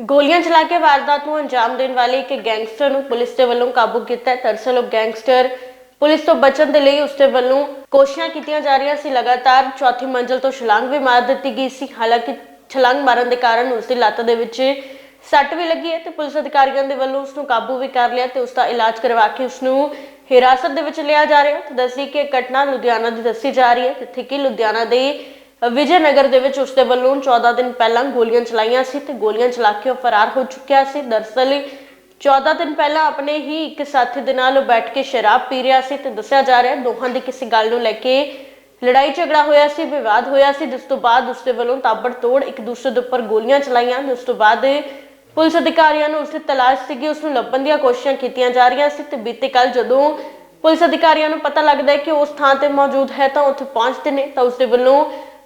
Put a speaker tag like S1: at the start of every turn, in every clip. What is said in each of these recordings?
S1: ਗੋਲੀਆਂ ਚਲਾ ਕੇ ਵਾਰਦਾਤ ਨੂੰ ਅੰਜਾਮ ਦੇਣ ਵਾਲੇ ਇੱਕ ਗੈਂਗਸਟਰ ਨੂੰ ਪੁਲਿਸ ਦੇ ਵੱਲੋਂ ਕਾਬੂ ਕੀਤਾ ਹੈ। ਦਰਅਸਲ ਉਹ ਗੈਂਗਸਟਰ ਪੁਲਿਸ ਤੋਂ ਬਚਣ ਦੇ ਲਈ ਉਸ ਦੇ ਵੱਲੋਂ ਕੋਸ਼ਿਸ਼ਾਂ ਕੀਤੀਆਂ ਜਾ ਰਹੀਆਂ ਸੀ। ਲਗਾਤਾਰ ਚੌਥੀ ਮੰਜ਼ਲ ਤੋਂ ਛਲਾਂਗ ਵੀ ਮਾਰ ਦਿੱਤੀ ਗਈ ਸੀ। ਹਾਲਾਂਕਿ ਛਲਾਂਗ ਮਾਰਨ ਦੇ ਕਾਰਨ ਉਸ ਦੀ ਲੱਤ ਦੇ ਵਿੱਚ ਸੱਟ ਵੀ ਲੱਗੀ ਹੈ ਤੇ ਪੁਲਿਸ ਅਧਿਕਾਰੀਆਂ ਦੇ ਵੱਲੋਂ ਉਸ ਨੂੰ ਕਾਬੂ ਵੀ ਕਰ ਲਿਆ ਤੇ ਉਸ ਦਾ ਇਲਾਜ ਕਰਵਾ ਕੇ ਉਸ ਨੂੰ ਹਿਰਾਸਤ ਦੇ ਵਿੱਚ ਲਿਆ ਜਾ ਰਿਹਾ ਹੈ। ਦੱਸੀ ਕਿ ਇਹ ਘਟਨਾ ਲੁਧਿਆਣਾ ਦੀ ਦੱਸੀ ਜਾ ਰਹੀ ਹੈ, ਜਿੱਥੇ ਕਿ ਲੁਧਿਆਣਾ ਦੇ ਵਿਜੇ ਨਗਰ ਦੇ ਵਿੱਚ ਉਸ ਦੇ ਵੱਲੋਂ 14 ਦਿਨ ਪਹਿਲਾਂ ਗੋਲੀਆਂ ਚਲਾਈਆਂ ਸੀ ਤੇ ਗੋਲੀਆਂ ਚਲਾ ਕੇ ਉਹ ਫਰਾਰ ਹੋ ਚੁੱਕਿਆ ਸੀ। ਦਰਅਸਲ 14 ਦਿਨ ਪਹਿਲਾਂ ਆਪਣੇ ਹੀ ਇੱਕ ਸਾਥੀ ਦੇ ਨਾਲ ਬੈਠ ਕੇ ਸ਼ਰਾਬ ਪੀ ਰਿਹਾ ਸੀ ਤੇ ਦੱਸਿਆ ਜਾ ਰਿਹਾ ਦੋਹਾਂ ਦੀ ਕਿਸੇ ਗੱਲ ਨੂੰ ਲੈ ਕੇ ਲੜਾਈ ਝਗੜਾ ਹੋਇਆ ਸੀ, ਵਿਵਾਦ ਹੋਇਆ ਸੀ, ਜਿਸ ਤੋਂ ਬਾਅਦ ਉਸ ਦੇ ਵੱਲੋਂ ਤਾਬੜਤੋੜ ਇੱਕ ਦੂਸਰੇ ਦੇ ਉੱਪਰ ਗੋਲੀਆਂ ਚਲਾਈਆਂ ਤੇ ਉਸ ਤੋਂ ਬਾਅਦ ਪੁਲਿਸ ਅਧਿਕਾਰੀਆਂ ਨੂੰ ਉਸ ਦੀ ਤਲਾਸ਼ ਸੀਗੀ, ਉਸ ਨੂੰ ਲੱਭਣ ਦੀਆਂ ਕੋਸ਼ਿਸ਼ਾਂ ਕੀਤੀਆਂ ਜਾ ਰਹੀਆਂ ਸੀ ਤੇ ਬੀਤੇ ਕੱਲ ਜਦੋਂ ਪੁਲਿਸ ਅਧਿਕਾਰੀਆਂ ਨੂੰ ਪਤਾ ਲੱਗਦਾ ਹੈ ਕਿ ਉਸ ਥਾਂ ਤੇ ਮੌਜੂਦ ਹੈ ਤਾਂ ਉੱਥੇ ਪਹੁੰਚਦੇ ਨੇ ਤਾਂ ਉਸ ਦੇ ਵੱਲੋਂ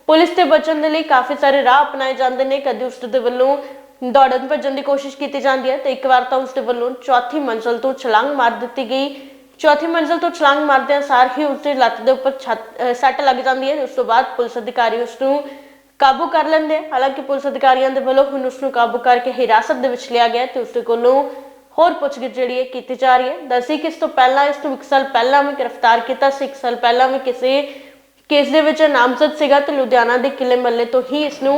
S1: ਪੁਲਿਸ ਤੇ ਬਚਣ ਦੇ ਲਈ ਕਾਫੀ ਸਾਰੇ ਰਾਹ ਅਪਣਾਏ ਜਾਂਦੇ ਨੇ, ਕਦੇ ਉਸ ਦੇ ਵੱਲੋਂ ਦੌੜਨ ਭੱਜਣ ਦੀ ਕੋਸ਼ਿਸ਼ ਕੀਤੀ ਜਾਂਦੀ ਹੈ ਤੇ ਇੱਕ ਵਾਰ ਤਾਂ ਉਸ ਦੇ ਵੱਲੋਂ ਚੌਥੀ ਮੰਜ਼ਲ ਤੋਂ ਛਲਾਂਗ ਮਾਰ ਦਿੱਤੀ ਗਈ। ਚੌਥੀ ਮੰਜ਼ਲ ਤੋਂ ਛਲਾਂਗ ਮਾਰਦਿਆਂ ਸਾਰ ਹੀ ਉਸ ਦੀ ਲੱਤ ਦੇ ਉੱਪਰ ਸੱਟ ਲੱਗ ਜਾਂਦੀ ਹੈ ਉਸ ਤੋਂ ਬਾਅਦ ਪੁਲਿਸ ਅਧਿਕਾਰੀ ਉਸ ਨੂੰ ਕਾਬੂ ਕਰ ਲੈਂਦੇ ਹਾਲਾਂਕਿ ਪੁਲਿਸ ਅਧਿਕਾਰੀਆਂ ਦੇ ਵੱਲੋਂ ਹੁਣ ਉਸ ਨੂੰ ਕਾਬੂ ਕਰਕੇ ਹਿਰਾਸਤ ਦੇ ਵਿੱਚ ਲਿਆ ਗਿਆ ਤੇ ਉਸ ਦੇ ਕੋਲੋਂ ਹੋਰ ਪੁੱਛਗਿੱਛ ਜਿਹੜੀ ਹੈ ਕੀਤੀ ਜਾ ਰਹੀ ਹੈ। ਦੱਸੀ ਕਿ ਇਸ ਤੋਂ ਪਹਿਲਾਂ, ਇਸ ਤੋਂ ਇੱਕ ਸਾਲ ਪਹਿਲਾਂ ਵੀ ਗ੍ਰਿਫਤਾਰ ਕੀਤਾ ਸੀ, ਇੱਕ ਸਾਲ ਪਹਿਲਾਂ ਵੀ ਕਿਸੇ ਕੇਸ ਦੇ ਵਿੱਚ ਨਾਮਜ਼ਦ ਸੀਗਾ ਤੇ ਲੁਧਿਆਣਾ ਦੇ ਕਿਲੇ ਮੱਲੇ ਤੋਂ ਹੀ ਇਸ ਨੂੰ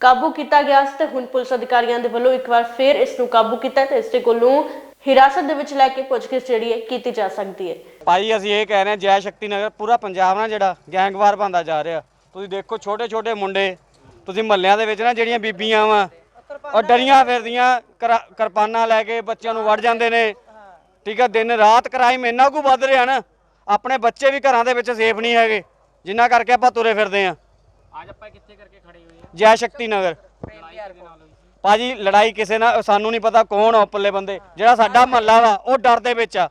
S1: ਕਾਬੂ ਕੀਤਾ ਗਿਆ ਸੀ ਤੇ ਹੁਣ ਪੁਲਿਸ ਅਧਿਕਾਰੀਆਂ ਦੇ ਵੱਲੋਂ ਇੱਕ ਵਾਰ ਫੇਰ ਇਸ ਨੂੰ ਕਾਬੂ ਕੀਤਾ ਤੇ ਇਸ ਦੇ ਕੋਲੋਂ ਹਿਰਾਸਤ ਦੇ ਵਿੱਚ ਲੈ ਕੇ ਪੁੱਛਗਿੱਛ ਜਿਹੜੀ ਹੈ ਕੀਤੀ ਜਾ ਸਕਦੀ ਹੈ।
S2: ਭਾਈ, ਅਸੀਂ ਇਹ ਕਹਿ ਰਹੇ ਹਾਂ, ਜੈ ਸ਼ਕਤੀ ਨਗਰ, ਪੂਰਾ ਪੰਜਾਬ ਨਾ ਜਿਹੜਾ ਗੈਂਗਵਾਰ ਬਣਦਾ ਜਾ ਰਿਹਾ। ਤੁਸੀਂ ਦੇਖੋ ਛੋਟੇ ਛੋਟੇ ਮੁੰਡੇ, ਤੁਸੀਂ ਮਹੱਲਿਆਂ ਦੇ ਵਿੱਚ ਨਾ ਜਿਹੜੀਆਂ ਬੀਬੀਆਂ ਵਾ ਉਹ ਡਰੀਆਂ ਫਿਰਦੀਆਂ ਕਿਰਪਾਨਾਂ ਲੈ ਕੇ ਬੱਚਿਆਂ ਨੂੰ ਵੜ ਜਾਂਦੇ ਨੇ। ਠੀਕ ਆ, ਦਿਨ ਰਾਤ ਕ੍ਰਾਈਮ ਇੰਨਾ ਕੁ ਵੱਧ ਰਿਹਾ ਨਾ, ਆਪਣੇ ਬੱਚੇ ਵੀ ਘਰਾਂ ਦੇ ਵਿੱਚ ਸੇਫ ਨਹੀਂ ਹੈਗੇ। ਜਿੰਨਾ ਕਰਕੇ ਆਪਾਂ ਤੁਰੇ ਫਿਰਦੇ ਆ।
S3: ਅੱਜ ਆਪਾਂ ਕਿੱਥੇ ਕਰਕੇ ਖੜੇ ਹੋਏ ਆ?
S2: ਜੈ ਸ਼ਕਤੀ ਨਗਰ। ਭਾਜੀ ਲੜਾਈ ਕਿਸੇ ਨਾਲ ਸਾਨੂੰ ਨਹੀਂ ਪਤਾ ਕੌਣ ਆ ਉੱਪਰਲੇ ਬੰਦੇ। ਜਿਹੜਾ ਸਾਡਾ ਮਹੱਲਾ ਵਾ ਉਹ ਡਰ ਦੇ ਵਿੱਚ ਆ।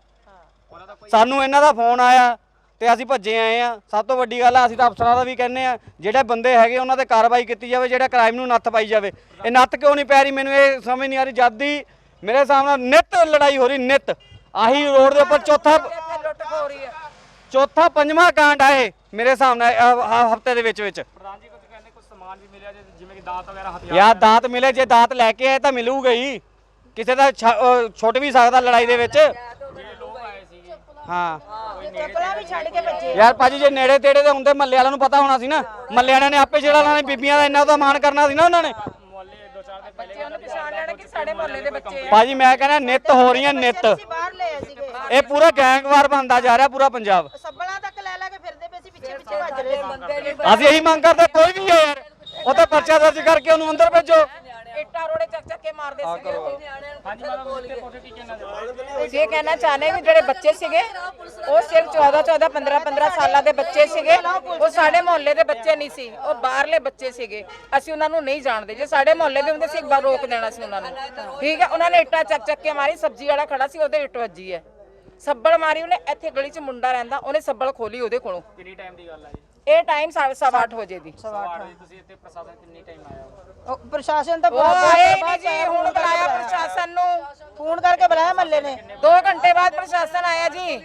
S2: ਸਾਨੂੰ ਇਹਨਾਂ ਦਾ ਫੋਨ ਆਇਆ ਤੇ ਅਸੀਂ ਭੱਜੇ ਆਏ ਆ। ਸਭ ਤੋਂ ਵੱਡੀ ਗੱਲ ਆ ਅਸੀਂ ਤਾਂ ਅਫਸਰਾਂ ਦਾ ਵੀ ਕਹਿੰਨੇ ਆ ਜਿਹੜੇ ਬੰਦੇ ਹੈਗੇ ਉਹਨਾਂ ਤੇ ਕਾਰਵਾਈ ਕੀਤੀ ਜਾਵੇ ਜਿਹੜਾ ਕ੍ਰਾਈਮ ਨੂੰ ਨੱਥ ਪਾਈ ਜਾਵੇ। ਇਹ ਨੱਥ ਕਿਉਂ ਨਹੀਂ ਪੈ ਰਹੀ? ਮੈਨੂੰ ਇਹ ਸਮਝ ਨਹੀਂ ਆ ਰਹੀ। ਜਦ ਦੀ ਮੇਰੇ ਸਾਹਮਣੇ ਨਿਤ ਲੜਾਈ ਹੋ ਰਹੀ ਨਿਤ। ਆਹੀ ਰੋਡ ਦੇ ਉੱਪਰ ਚੌਥਾ ਚੌਥਾ ਪੰਜਵਾਂ ਕਾਂਡ ਆਏ ਮੇਰੇ ਸਾਹਮਣੇ ਹਫ਼ਤੇ ਦੇ ਵਿੱਚ ਵਿੱਚ।
S3: ਪ੍ਰਧਾਨ ਜੀ ਕੁਝ ਕਹਿੰਦੇ ਕੁਝ ਸਮਾਨ ਵੀ ਮਿਲਿਆ ਜੇ- ਜਿਵੇਂ ਕਿ ਦਾਤ ਵਗੈਰਾ ਹਥਿਆਰ
S2: ਯਾਰ ਦਾਤ ਮਿਲੇ ਜੇ ਦਾਤ ਲੈ ਕੇ ਆਏ ਤਾਂ ਮਿਲੂਗਾ ਹੀ। ਕਿਸੇ ਦਾ ਛੁੱਟ ਵੀ ਸਕਦਾ ਲੜਾਈ ਦੇ ਵਿੱਚ।
S3: ਜਿਹੜੇ ਲੋਕ ਆਏ ਸੀਗੇ।
S2: ਹਾਂ।
S4: ਚੱਪਲਾਂ ਵੀ ਛੱਡ ਕੇ ਬੱਚੇ
S2: ਯਾਰ ਭਾਜੀ ਜੇ ਨੇੜੇ ਤੇੜੇ ਤੇ ਹੁੰਦੇ ਮੱਲੇ ਵਾਲਿਆਂ ਨੂੰ ਪਤਾ ਹੋਣਾ ਸੀ ਨਾ। ਮੱਲੇ ਵਾਲਿਆਂ ਨੇ ਆਪੇ ਜਿਹੜਾ ਉਹਨਾਂ ਨੇ ਬੀਬੀਆਂ ਦਾ ਇੰਨਾ ਉਹਦਾ ਮਾਣ ਕਰਨਾ ਸੀ ਨਾ ਉਹਨਾਂ ਨੇ।
S3: ਮੁਹੱਲੇ ਦੋ ਚਾਰ ਦਿਨ ਪਹਿਲੇ
S4: ਉਹਨੂੰ ਪਛਾਣ ਲੈਣਾ ਕਿ ਸਾਡੇ ਮੁਹੱਲੇ ਦੇ ਬੱਚੇ ਆ।
S2: ਭਾਜੀ ਮੈਂ ਕਹਿੰਦਾ ਨਿਤ ਹੋ ਰਹੀਆਂ ਨਿਤ। ਇਹ ਪੂਰਾ ਗੈਂਗਵਾਰ ਬਣਦਾ ਜਾ ਰਿਹਾ ਪੂਰਾ ਪੰਜਾਬ। ਅਸੀਂ ਇਹੀ ਮੰਗ ਕਰਦੇ ਕੋਈ ਵੀ ਹੈ ਯਾਰ ਉਹ ਤਾਂ ਪਰਚਾ ਦਰਜ ਕਰਕੇ ਉਹਨੂੰ ਅੰਦਰ ਭੇਜੋ।
S4: ਇੱਟਾਂ ਰੋੜੇ ਚੱਕ ਚੱਕ ਕੇ ਮਾਰਦੇ ਸੀਗੇ ਉਹ
S3: ਹਾਂਜੀ ਮਾਤਾ ਇੱਥੇ ਪਹੁੰਚੇ ਕੀ
S4: ਕਹਿਣਾ ਚਾਹੁੰਦੇ ਵੀ ਜਿਹੜੇ ਬੱਚੇ ਸੀਗੇ ਉਹ ਸਿਰਫ 14 14 15 15 ਸਾਲਾਂ ਦੇ ਬੱਚੇ ਸੀਗੇ। ਉਹ ਸਾਡੇ ਮੁਹੱਲੇ ਦੇ ਬੱਚੇ ਨਹੀਂ ਸੀ ਉਹ ਬਾਹਰਲੇ ਬੱਚੇ ਸੀਗੇ। ਅਸੀਂ ਉਹਨਾਂ ਨੂੰ ਨਹੀਂ ਜਾਣਦੇ। ਜੇ ਸਾਡੇ ਮੁਹੱਲੇ ਦੇ ਹੁੰਦੇ ਸੀ ਇੱਕ ਵਾਰ ਰੋਕ ਦੇਣਾ ਸੀ ਉਹਨਾਂ ਨੂੰ। ਠੀਕ ਹੈ ਉਹਨਾਂ ਨੇ ਇੱਟਾਂ ਚੱਕ ਚੱਕ ਕੇ ਮਾਰੀ ਸਬਜ਼ੀ ਵਾਲਾ ਖੜਾ ਸੀ ਉਹਦੇ ਇੱਟ ਵੱਜੀ ਹੈ। ਸੱਬਲ ਮਾਰੀ ਉਹਨੇ ਇੱਥੇ ਗਲੀ 'ਚ ਮੁੰਡਾ ਰਹਿੰਦਾ ਉਹਨੇ ਸੱਬਲ ਖੋਲੀ ਉਹਦੇ ਕੋਲੋਂ।
S3: ਕਿੰਨੀ ਟਾਈਮ ਦੀ ਗੱਲ ਆ ਜੀ?
S4: ਇਹ ਟਾਈਮ 8:30 ਵਜੇ ਦੀ।
S3: ਸਵਾਰ ਜੀ ਤੁਸੀਂ ਇੱਥੇ ਪ੍ਰਸ਼ਾਸਨ ਕਿੰਨੀ ਟਾਈਮ ਆਇਆ ਹੋ?
S5: ਉਹ ਪ੍ਰਸ਼ਾਸਨ ਤਾਂ
S4: ਉਹ ਆਏ ਨਹੀਂ ਜੀ ਹੁਣ ਬੁਲਾਇਆ ਪ੍ਰਸ਼ਾਸਨ ਨੂੰ।
S5: ਫੋਨ ਕਰਕੇ ਬੁਲਾਇਆ ਮੱਲੇ ਨੇ।
S4: 2 ਘੰਟੇ ਬਾਅਦ ਪ੍ਰਸ਼ਾਸਨ ਆਇਆ ਜੀ।